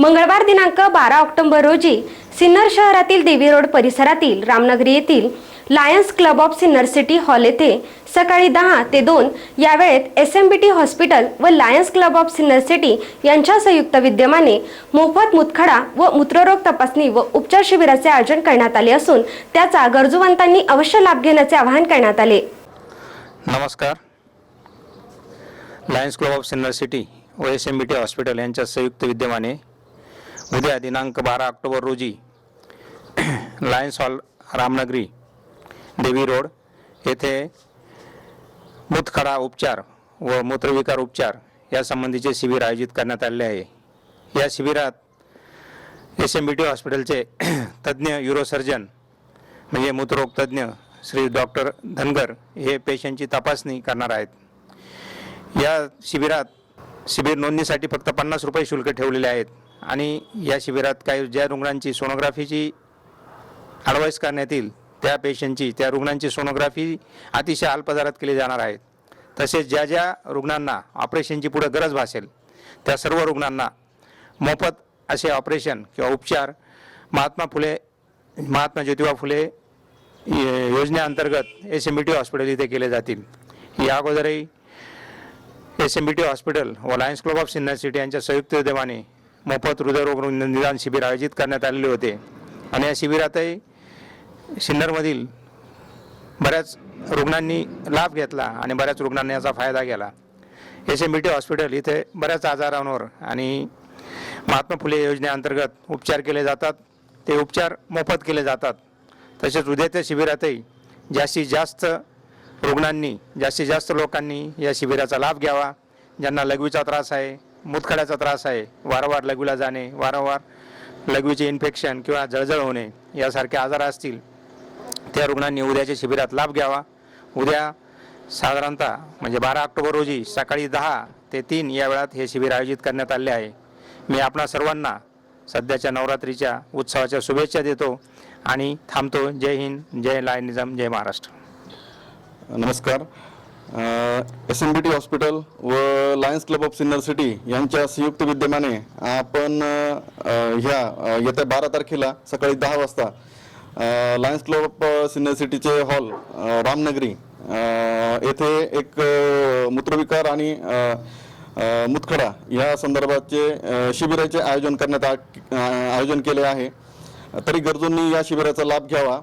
मंगळवार दिनांक बारा ऑक्टोबर रोजी सिन्नर शहरातील देवी रोड परिसरातील रामनगरी येथील Lions Club of Sinnar city hall येथे सकाळी दहा ते दोन या वेळेत S M B T hospital व Lions Club of Sinnar city यांच्या संयुक्त विद्यमाने मोफत मुतखडा व मूत्ररोग तपासणी व उपचार शिबिराचे आयोजन करण्यात आले असून त्याचा गरजूवंतांनी अवश्य लाभ घेण्याचे आवाहन करण्यात आले. नमस्कार. Lions Club of Sinnar city व S M B T hospital यांच्या संयुक्त विद्यमाने उद्या दिनांक बारा ऑक्टोबर रोजी लायन्स हॉल रामनगरी देवी रोड येथे मूतखडा उपचार व मूत्रविकार उपचार यासंबंधीचे शिबिर आयोजित करण्यात आले आहे. या शिबिरात एस एम बी टी हॉस्पिटलचे तज्ज्ञ युरोसर्जन म्हणजे मूत्ररोग तज्ज्ञ श्री डॉक्टर धनगर हे पेशंटची तपासणी करणार आहेत. या शिबिरात शिबिर नोंदणीसाठी फक्त पन्नास रुपये शुल्क ठेवलेले आहेत. आणि या शिबिरात काही ज्या रुग्णांची सोनोग्राफीची ॲडवाईस करण्यात येईल त्या पेशंटची त्या रुग्णांची सोनोग्राफी अतिशय अल्प दरात केली जाणार आहे. तसेच ज्या ज्या रुग्णांना ऑपरेशनची पुढे गरज भासेल त्या सर्व रुग्णांना मोफत असे ऑपरेशन किंवा उपचार महात्मा फुले महात्मा ज्योतिबा फुले य- योजनेअंतर्गत S M B T hospital इथे केले जातील. या अगोदरही S M B T hospital व Lions club of Sinnar city यांच्या संयुक्त उद्यमाने मोफत हृदयरोग निदान शिबिर आयोजित करण्यात आलेले होते. आणि या शिबिरातही सिन्नरमधील बऱ्याच रुग्णांनी लाभ घेतला आणि बऱ्याच रुग्णांनी याचा फायदा घ्याला S M B T hospital इथे बऱ्याच आजारांवर आणि महात्मा फुले योजनेअंतर्गत उपचार केले जातात. ते उपचार मोफत केले जातात. तसेच उद्याच्या शिबिरातही जास्तीत जास्त रुग्णांनी जास्तीत जास्त लोकांनी या शिबिराचा लाभ घ्यावा. ज्यांना लघवीचा त्रास आहे मुतखड्याचा त्रास आहे वारंवार लघवीला जाणे वारंवार लघवीचे इन्फेक्शन किंवा जळजळ होणे यासारखे आजार असतील त्या रुग्णांनी उद्याच्या शिबिरात लाभ घ्यावा. उद्या साधारणतः म्हणजे बारा ऑक्टोबर रोजी सकाळी दहा ते तीन या वेळात हे शिबिर आयोजित करण्यात आले आहे. मी आपणा सर्वांना सध्याच्या नवरात्रीच्या उत्सवाच्या शुभेच्छा देतो आणि थांबतो. जय हिंद जय लायनिझम जय महाराष्ट्र. नमस्कार. S M B T hospital व Lions club of Sinnar city यांच्या संयुक्त विद्यमाने आपण ह्या येत्या बारा तारखेला सकाळी दहा वाजता लायन्स क्लब ऑफ सिन्नर सिटीचे हॉल रामनगरी येथे एक मूत्रविकार आणि मुतखडा या संदर्भाचे शिबिराचे आयोजन करण्यात आ- आयोजन केले आहे. तरी गरजूंनी या शिबिराचा लाभ घ्यावा.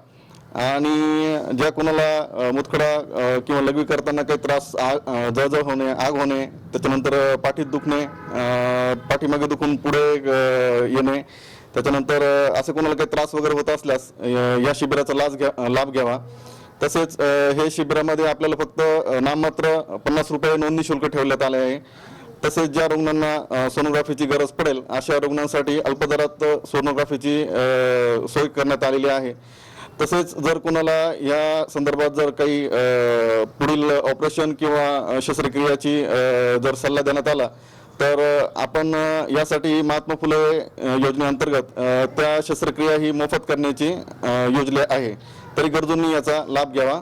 आणि ज्या कोणाला मुतखडा किंवा लघवी करताना काही त्रास आग जळजळ होणे आग होणे त्याच्यानंतर पाठीत दुखणे पाठीमागे दुखून पुढे येणे त्याच्यानंतर असे असं कोणाला काही त्रास वगैरे होत असल्यास या शिबिराचा लाभ घ्या लाभ घ्यावा. तसेच हे शिबिरामध्ये आपल्याला फक्त नाममात्र पन्नास रुपये नोंदणी शुल्क ठेवण्यात आले आहे. तसेच ज्या रुग्णांना सोनोग्राफीची गरज पडेल अशा रुग्णांसाठी अल्पदरात सोनोग्राफीची सोय करण्यात आलेली आहे. तसेच जर कोणाला या संदर्भात जर काही पुढील ऑपरेशन किंवा शस्त्रक्रियाची जर सल्ला देण्यात आला तर आपण यासाठी महात्मा फुले योजनेअंतर्गत त्या शस्त्रक्रिया ही मोफत करण्याची योजना योजले आहे. तरी गरजूंनी याचा लाभ घ्यावा.